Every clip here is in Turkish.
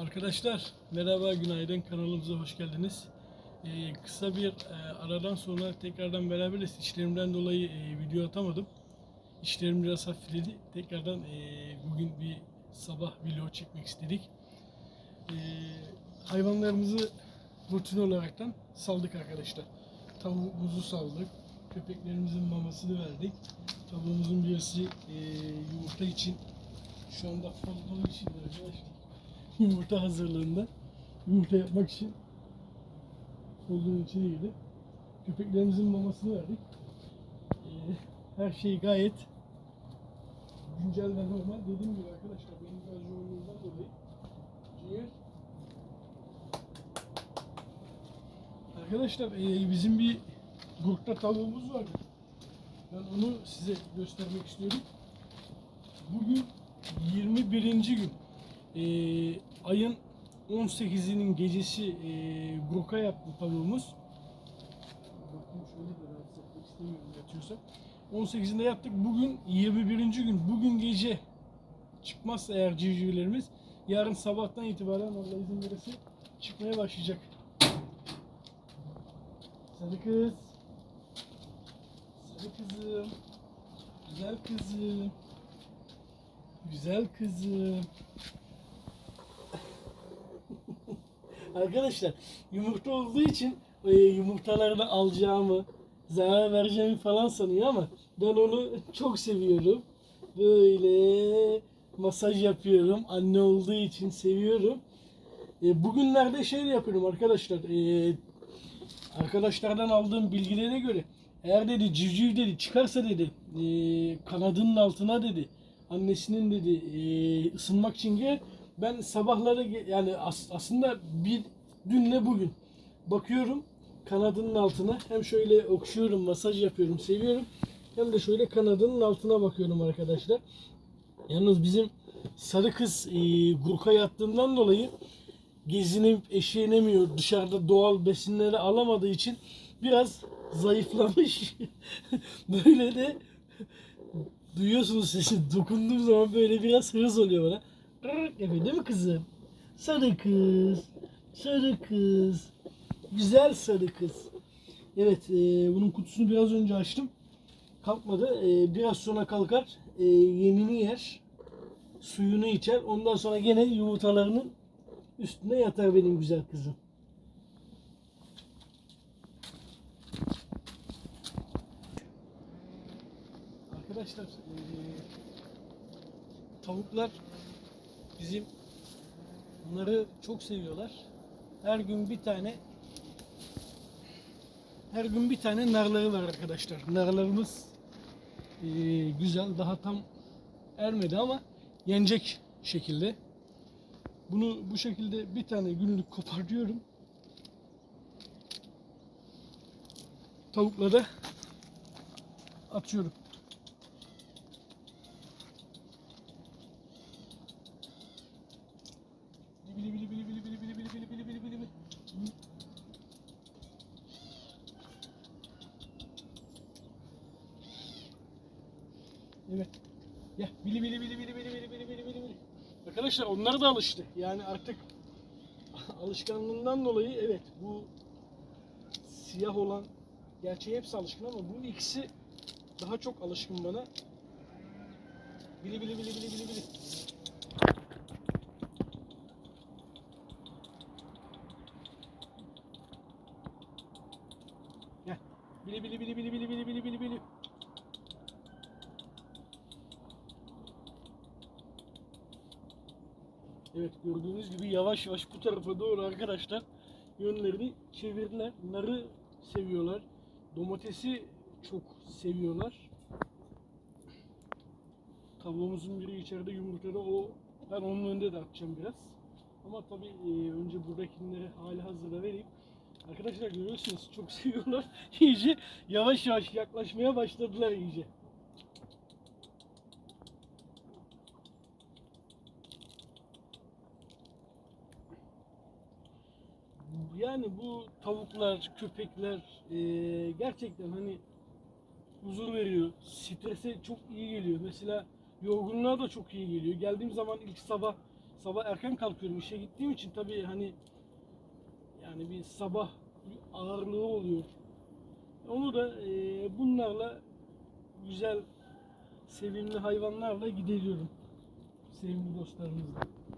Arkadaşlar merhaba günaydın kanalımıza hoş geldiniz. Ee, kısa bir e, aradan sonra tekrardan beraberiz. İşlerimden dolayı e, video atamadım. İşlerim biraz hafifledi. Tekrardan e, bugün bir sabah video çekmek istedik. E, hayvanlarımızı rutin olaraktan saldık arkadaşlar. Tavuğumuzu saldık. Köpeklerimizin mamasını verdik. Tavuğumuzun birisi e, yumurta için şu anda fazla için arkadaşlar yumurta hazırlığında yumurta yapmak için olduğunun içine girdi. Köpeklerimizin mamasını verdik. Ee, her şey gayet güncel ve normal. Dediğim gibi arkadaşlar benim biraz yoğunluğumdan dolayı ciğer Arkadaşlar ee, bizim bir grupta tavuğumuz vardı. Ben onu size göstermek istiyorum. Bugün 21. gün. Ee, ayın 18'inin gecesi e, broka yaptı tavuğumuz. Bakayım şöyle de rahatsız etmek istemiyorum yatıyorsa. 18'inde yaptık. Bugün 21. gün. Bugün gece çıkmazsa eğer civcivlerimiz yarın sabahtan itibaren Allah izin verirse çıkmaya başlayacak. Sarı kız. Sarı kızım. Güzel kızım. Güzel kızım. Arkadaşlar yumurta olduğu için e, yumurtalarını alacağımı, zarar vereceğimi falan sanıyor ama ben onu çok seviyorum. Böyle masaj yapıyorum. Anne olduğu için seviyorum. E, bugünlerde şey yapıyorum arkadaşlar. E, arkadaşlardan aldığım bilgilere göre eğer dedi civciv dedi çıkarsa dedi e, kanadının altına dedi annesinin dedi e, ısınmak için gel. Ben sabahları yani as- aslında bir dünle bugün bakıyorum kanadının altına hem şöyle okşuyorum masaj yapıyorum seviyorum hem de şöyle kanadının altına bakıyorum arkadaşlar. Yalnız bizim sarı kız e, gurka yattığından dolayı gezinip eşeğinemiyor. Dışarıda doğal besinleri alamadığı için biraz zayıflamış. Böyle de duyuyorsunuz sesi. Dokunduğum zaman böyle biraz hırs oluyor bana. Yapıyor değil mi kızım? Sarı kız. Sarı kız. Güzel sarı kız. Evet e, bunun kutusunu biraz önce açtım. Kalkmadı. E, biraz sonra kalkar. E, yemini yer. Suyunu içer. Ondan sonra gene yumurtalarının üstüne yatar benim güzel kızım. Arkadaşlar eee, tavuklar bizim bunları çok seviyorlar. Her gün bir tane her gün bir tane narları var arkadaşlar. Narlarımız eee, güzel daha tam ermedi ama yenecek şekilde. Bunu bu şekilde bir tane günlük kopartıyorum. Tavuklara atıyorum. Evet. Ya bili bili bili bili bili bili bili bili bili bili. Arkadaşlar onlar da alıştı. Yani artık alışkanlığından dolayı evet bu siyah olan gerçeği hepsi alışkın ama bu ikisi daha çok alışkın bana. Bili bili bili bili bili bili. Bili bili bili bili bili bili bili. Evet gördüğünüz gibi yavaş yavaş bu tarafa doğru arkadaşlar yönlerini çevirdiler. Narı seviyorlar. Domatesi çok seviyorlar. Tavuğumuzun biri içeride yumurtada o ben onun önünde de atacağım biraz. Ama tabii e, önce buradakileri hali hazırda vereyim. Arkadaşlar görüyorsunuz çok seviyorlar. iyice yavaş yavaş yaklaşmaya başladılar iyice. Yani bu tavuklar, köpekler eee, gerçekten hani huzur veriyor. Strese çok iyi geliyor. Mesela yorgunluğa da çok iyi geliyor. Geldiğim zaman ilk sabah sabah erken kalkıyorum işe gittiğim için tabii hani yani bir sabah ağırlığı oluyor. Onu da e, bunlarla güzel sevimli hayvanlarla gideriyorum. Sevimli dostlarımızla.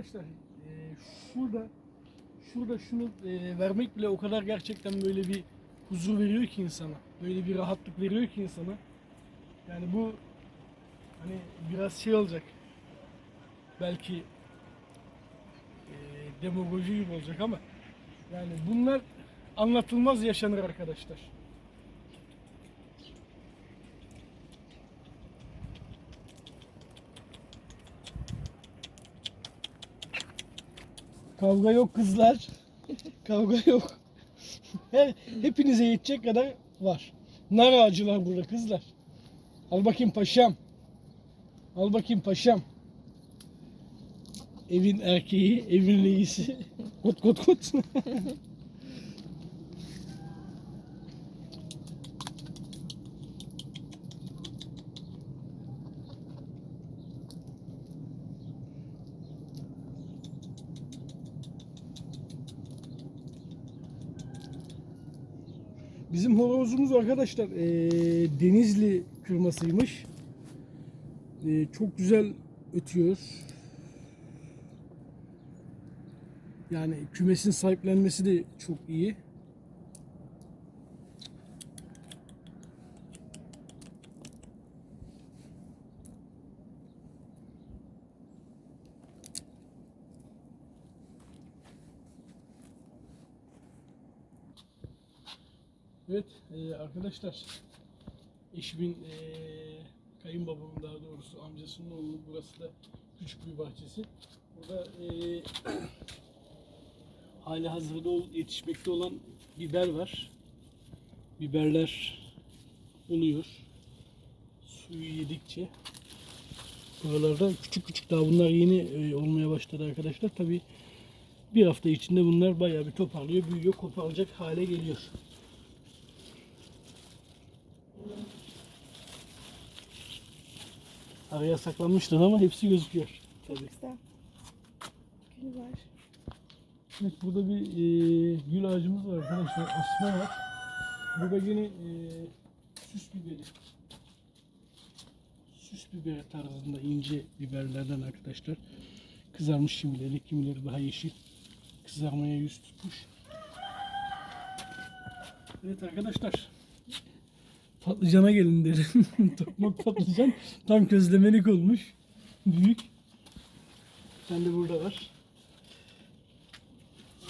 Arkadaşlar e, şurada şurada şunu e, vermek bile o kadar gerçekten böyle bir huzur veriyor ki insana. Böyle bir rahatlık veriyor ki insana. Yani bu hani biraz şey olacak. Belki e, demagoji gibi olacak ama yani bunlar anlatılmaz yaşanır arkadaşlar. Kavga yok kızlar. Kavga yok. Her, hepinize yetecek kadar var. Nar ağacı var burada kızlar. Al bakayım paşam. Al bakayım paşam. Evin erkeği, evin reisi. Kot kot kot. Bizim horozumuz arkadaşlar eee, Denizli kırmasıymış. Eee, çok güzel ötüyor. Yani kümesin sahiplenmesi de çok iyi. Evet eee, arkadaşlar eşimin eee kayınbabamın daha doğrusu amcasının oğlu burası da küçük bir bahçesi. Burada eee hali hazırda yetişmekte olan biber var. Biberler oluyor. Suyu yedikçe. Buralarda küçük küçük daha bunlar yeni e, olmaya başladı arkadaşlar. Tabi bir hafta içinde bunlar bayağı bir toparlıyor, büyüyor, koparacak hale geliyor. Araya saklanmıştır ama hepsi gözüküyor. Tabii. Güzel. Gül var. Evet burada bir e, gül ağacımız var arkadaşlar. Asma var. Burada yine e, süs biberi. Süs biberi tarzında ince biberlerden arkadaşlar. Kızarmış kimileri, kimileri daha yeşil. Kızarmaya yüz tutmuş. Evet arkadaşlar. Patlıcana gelin derim. Tokmak patlıcan tam közlemelik olmuş. Büyük. Sen de burada var.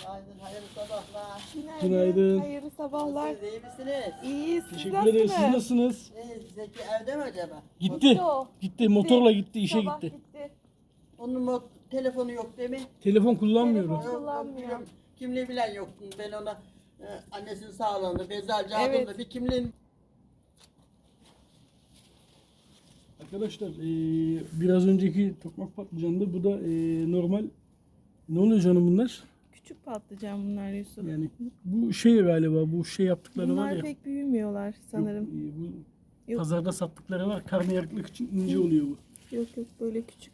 Günaydın, hayırlı sabahlar. Günaydın. Hayırlı sabahlar. Siz iyi misiniz? İyi, siz Teşekkür ederiz. Siz nasılsınız? nasılsınız? Ee, Zeki evde mi acaba? Gitti. Gitti o. Gitti. Motorla gitti. işe Sabah gitti. gitti. Onun mo- telefonu yok değil mi? Telefon kullanmıyorum. Telefon- Kullanmıyor. Kimliği bilen yok. Ben ona e, annesinin sağlığında, Bezelci Evet. adında bir kimliğin Arkadaşlar eee, biraz önceki tokmak patlıcandı. Bu da eee, normal. Ne oluyor canım bunlar? Küçük patlıcan bunlar Yusuf. Yani bu şey galiba bu şey yaptıkları var bunlar ya. pek büyümüyorlar sanırım. Yok, eee, bu Yok. pazarda sattıkları var. Karnıyarıklık için ince oluyor bu. Yok yok böyle küçük.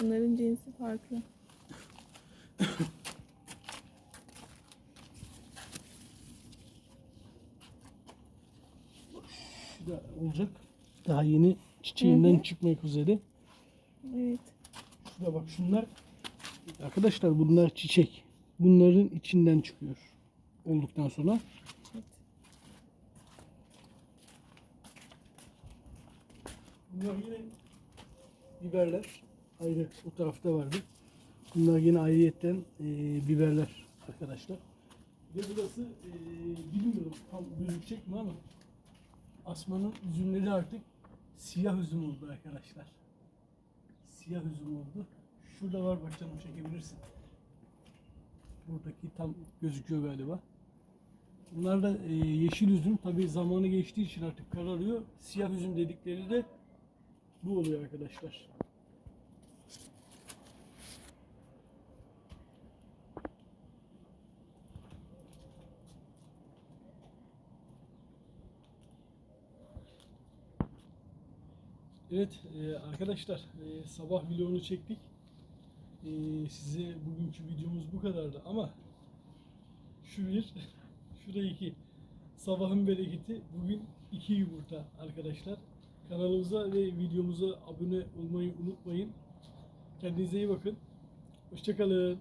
Bunların cinsi farklı. Şu da olacak. Daha yeni çiçeğinden Hı hı. çıkmak üzere. Evet. Şurada bak şunlar. Arkadaşlar bunlar çiçek. Bunların içinden çıkıyor. Olduktan sonra. evet. Bunlar yine biberler. Ayrı o tarafta vardı. Bunlar yine ayrıyetten e, biberler arkadaşlar. Ve burası e, bilmiyorum tam gözükecek mi ama asmanın üzümleri artık siyah üzüm oldu arkadaşlar. Siyah üzüm oldu. Şurada var bak canım çekebilirsin. Buradaki tam gözüküyor galiba. Bunlar da e, yeşil üzüm. Tabi zamanı geçtiği için artık kararıyor. Siyah üzüm dedikleri de bu oluyor arkadaşlar. Evet e, arkadaşlar e, sabah vlogunu çektik. E, size bugünkü videomuz bu kadardı ama şu bir, şu iki. Sabahın bereketi bugün iki yumurta arkadaşlar. Kanalımıza ve videomuza abone olmayı unutmayın. Kendinize iyi bakın. Hoşçakalın.